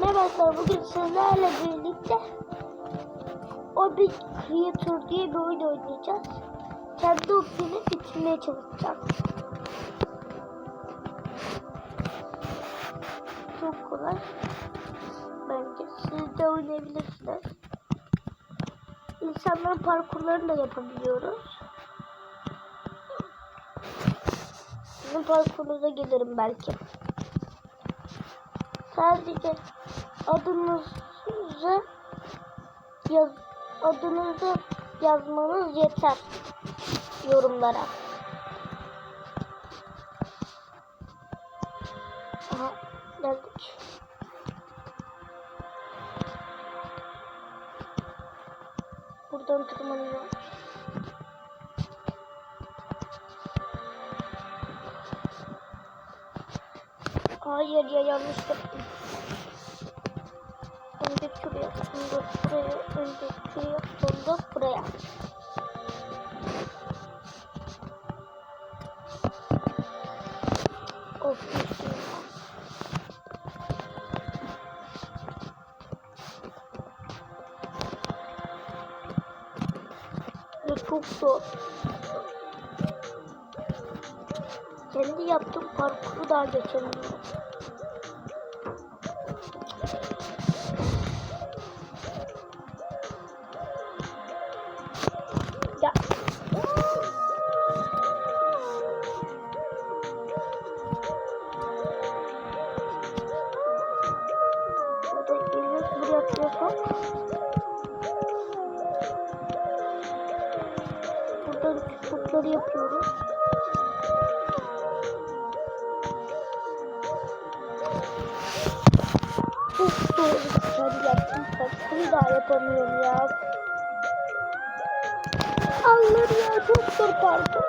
Merhaba bugün sizlerle birlikte Orbit Creator diye bir oyun oynayacağız. Kendi oyunu bitirmeye çalışacağım. Çok kolay. Bence siz de oynayabilirsiniz. İnsanların parkurlarını da yapabiliyoruz. Sizin parkurunuza gelirim belki. Sadece adınızı yaz adınızı yazmanız yeter yorumlara. Aha geldik. Buradan tırmanacağım. Hayır ya yanlış yaptım. Önce şuraya, sonra buraya, önce şuraya, sonra buraya. Of. Ve çok zor. Kendi yaptığım parkuru daha geçemiyorum. Buradan çubukları yapıyoruz. Çok zor. Hadi yaptım. Parkuru daha yapamıyorum ya. Allah ya çok zor parkur.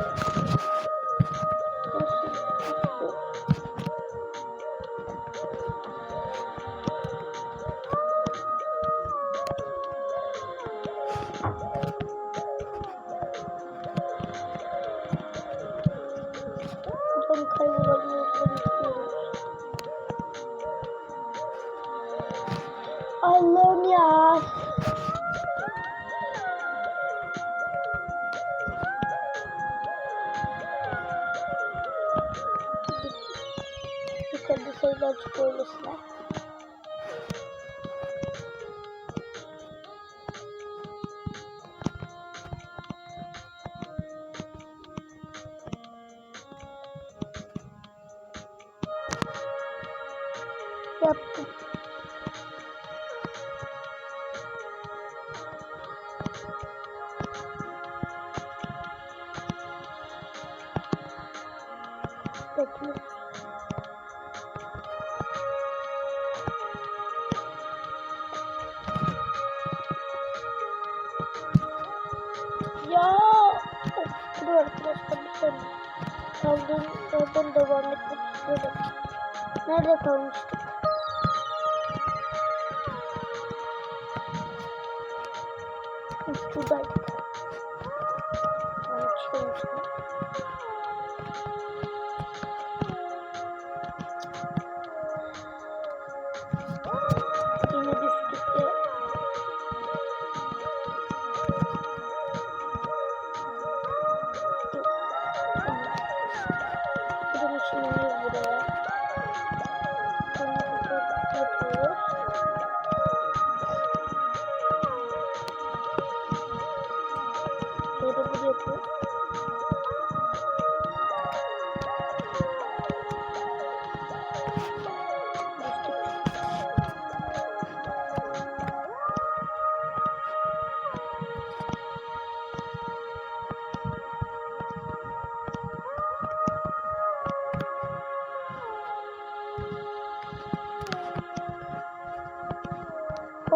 Sayılar çıkıyor öylesine. Yaptım. Bekle. Ya of, dur arkadaşlar bir saniye. Kaldığım yerden devam etmek istiyorum. Nerede kalmıştık? Şuradaydık.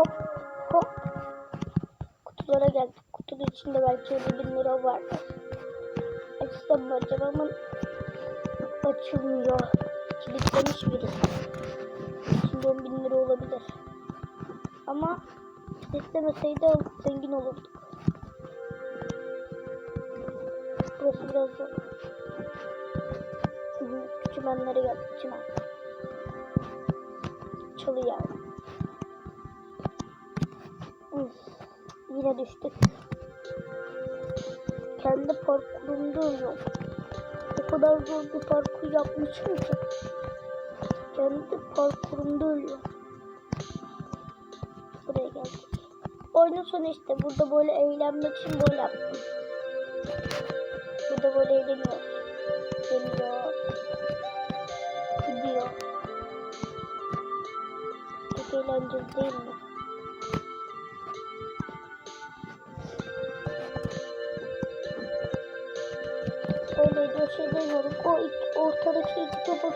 Hop hop. Kutulara geldik. Kutunun içinde belki 50 bin lira vardır. Açsam mı acaba ama açılmıyor. Kilitlemiş birisi. Şimdi 10 bin lira olabilir. Ama kilitlemeseydi zengin olurduk. Burası biraz zor. Çimenlere geldik çimen. Çalı yani. Yine düştük. Kendi parkurumda ölüyorum. O kadar zor bir parkur yapmışım ki. Kendi parkurumda ölüyorum. Buraya geldik. Oyunun sonu işte. Burada böyle eğlenmek için böyle yaptım. Burada böyle eğleniyor. Geliyor. Gidiyor. Çok eğlenceli değil mi? Bir şey demiyorum. O iki, ortadaki iki topu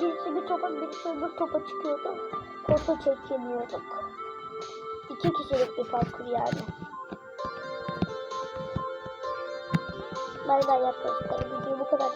birisi bir topa birisi öbür topa çıkıyordu. Topa çekiliyorduk. İki kişilik bir parkur yani. Bay bay arkadaşlar. Video bu kadar.